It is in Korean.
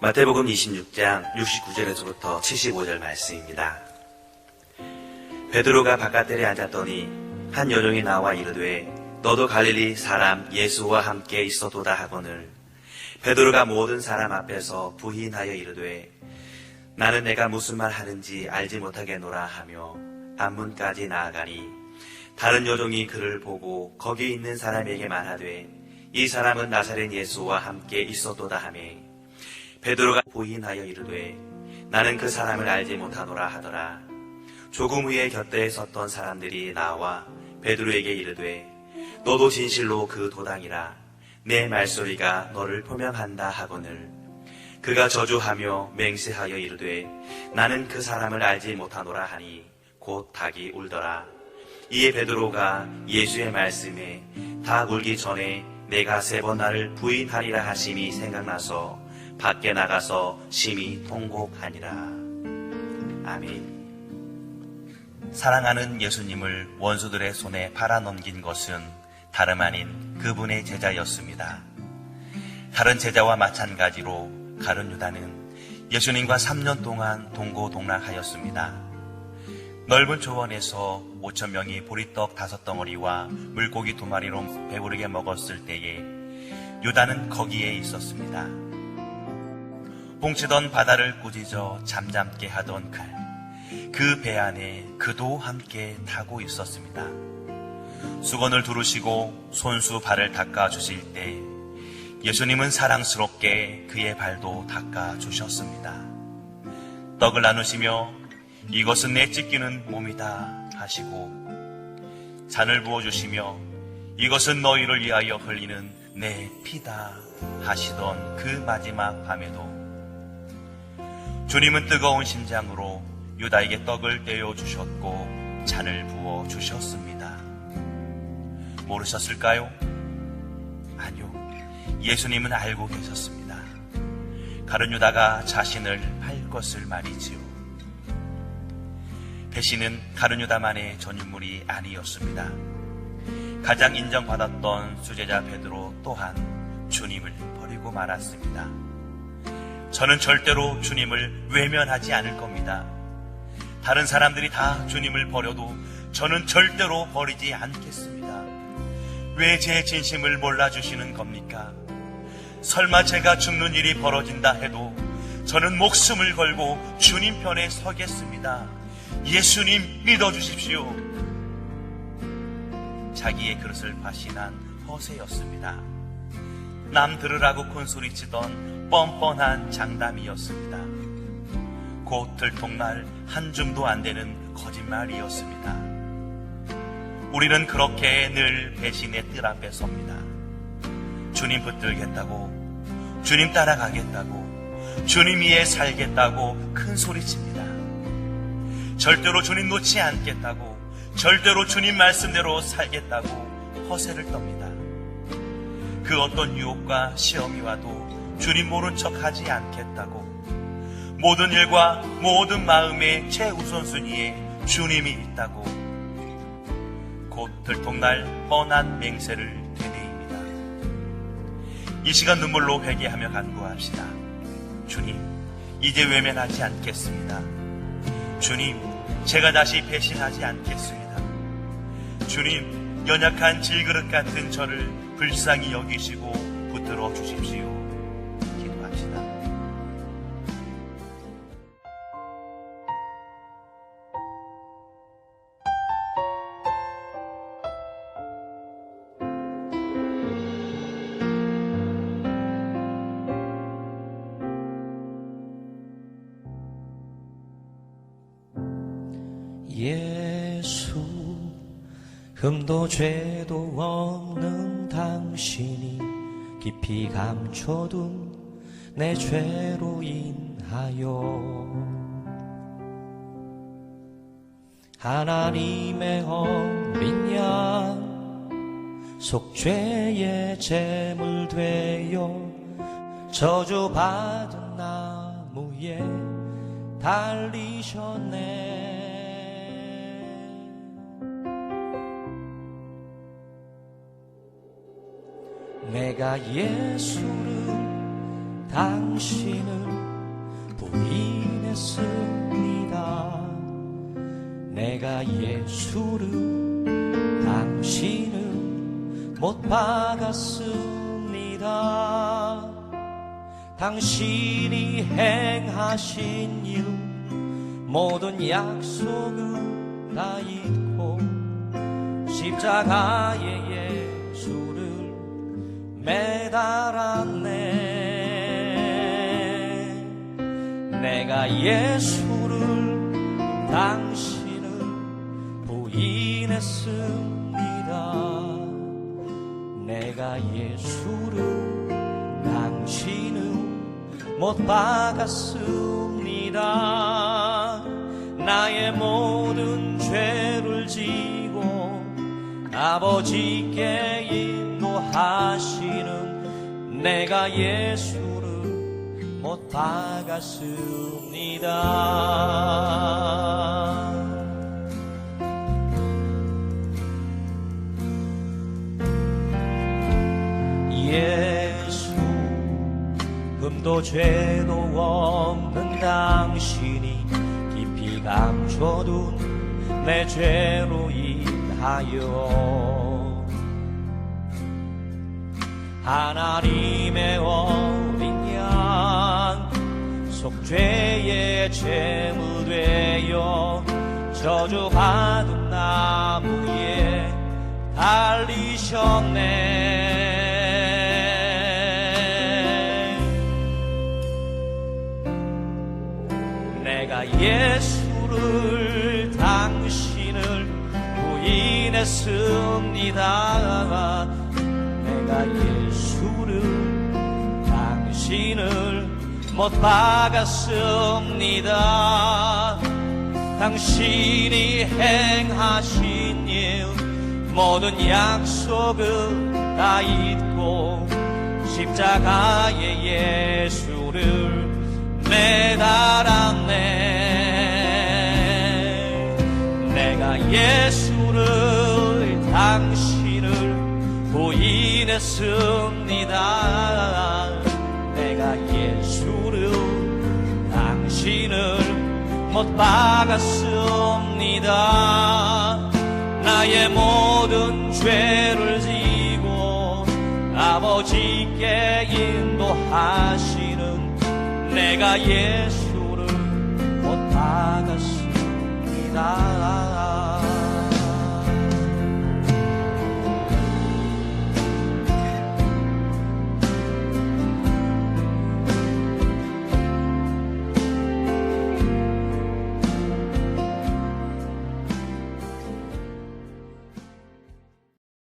마태복음 26장 69절에서부터 75절 말씀입니다. 베드로가 바깥들에 앉았더니 한 여종이 나와 이르되 너도 갈릴리 사람 예수와 함께 있어도다 하거늘 베드로가 모든 사람 앞에서 부인하여 이르되 나는 내가 무슨 말 하는지 알지 못하겠노라 하며 안문까지 나아가니 다른 여종이 그를 보고 거기 있는 사람에게 말하되 이 사람은 나사렛 예수와 함께 있었도다 하매 베드로가 부인하여 이르되 나는 그 사람을 알지 못하노라 하더라. 조금 후에 곁에 섰던 사람들이 나와 베드로에게 이르되 너도 진실로 그 도당이라. 내 말소리가 너를 표명한다 하거늘. 그가 저주하며 맹세하여 이르되 나는 그 사람을 알지 못하노라 하니 곧 닭이 울더라. 이에 베드로가 예수의 말씀에 닭 울기 전에 내가 세 번 나를 부인하리라 하심이 생각나서 밖에 나가서 심히 통곡하니라 아멘 사랑하는 예수님을 원수들의 손에 팔아넘긴 것은 다름 아닌 그분의 제자였습니다. 다른 제자와 마찬가지로 가룟 유다는 예수님과 3년 동안 동고동락하였습니다. 넓은 초원에서 5천 명이 보리떡 다섯 덩어리와 물고기 두 마리로 배부르게 먹었을 때에 유다는 거기에 있었습니다. 봉치던 바다를 꾸짖어 잠잠게 하던 칼. 그 배 안에 그도 함께 타고 있었습니다. 수건을 두르시고 손수 발을 닦아 주실 때 예수님은 사랑스럽게 그의 발도 닦아 주셨습니다. 떡을 나누시며 이것은 내 찢기는 몸이다 하시고 잔을 부어 주시며 이것은 너희를 위하여 흘리는 내 피다 하시던 그 마지막 밤에도 주님은 뜨거운 심장으로 유다에게 떡을 떼어 주셨고 잔을 부어 주셨습니다. 모르셨을까요? 아니요. 예수님은 알고 계셨습니다. 가룟 유다가 자신을 팔 것을 말이지요. 배신은 가룟 유다만의 전유물이 아니었습니다. 가장 인정받았던 수제자 베드로 또한 주님을 버리고 말았습니다. 저는 절대로 주님을 외면하지 않을 겁니다. 다른 사람들이 다 주님을 버려도 저는 절대로 버리지 않겠습니다. 왜 제 진심을 몰라주시는 겁니까? 설마 제가 죽는 일이 벌어진다 해도 저는 목숨을 걸고 주님 편에 서겠습니다. 예수님 믿어주십시오. 자기의 그릇을 바신한 허세였습니다. 남 들으라고 콘소리치던 뻔뻔한 장담이었습니다. 곧 들통날 한 줌도 안 되는 거짓말이었습니다. 우리는 그렇게 늘 배신의 뜰 앞에 섭니다. 주님 붙들겠다고, 주님 따라가겠다고, 주님 위에 살겠다고 큰 소리칩니다. 절대로 주님 놓지 않겠다고, 절대로 주님 말씀대로 살겠다고 허세를 떱니다. 그 어떤 유혹과 시험이 와도 주님 모른 척 하지 않겠다고, 모든 일과 모든 마음의 최우선순위에 주님이 있다고 곧 들통날 뻔한 맹세를 되뇌입니다. 이 시간 눈물로 회개하며 간구합시다. 주님, 이제 외면하지 않겠습니다. 주님, 제가 다시 배신하지 않겠습니다. 주님, 연약한 질그릇 같은 저를 불쌍히 여기시고 붙들어 주십시오. 기도합시다. 예수 흠도 죄도 없는 당신이 깊이 감춰둔 내 죄로 인하여. 하나님의 어린 양 속죄의 제물 되어 저주받은 나무에 달리셨네 내가 예수를 당신을 부인했습니다. 내가 예수를 당신을 못 박았습니다. 당신이 행하신 일 모든 약속을 다 잊고 십자가에 매달았네. 내가 예수를 당신을 부인했습니다. 내가 예수를 당신을 못 박았습니다. 나의 모든 죄를 지고 아버지께 인도 하시는 내가 예수를 못 박았습니다. 예수 금도 죄도 없는 당신이 깊이 감춰둔 내 죄로 인하여 하나님의 어린 양 속죄의 제물 되어 저주받은 나무에 달리셨네 내가 예수를 당신을 부인했습니다. 내가 예수를 당신을 못 박았습니다. 당신이 행하신 일 모든 약속을 다 잊고 십자가에 예수를 매달았네 내가 예수를 당신 을 부인했습니다. 내가 예수를 당신을 못 박았습니다. 나의 모든 죄를 지고 아버지께 인도하시는 내가 예수를 못 박았습니다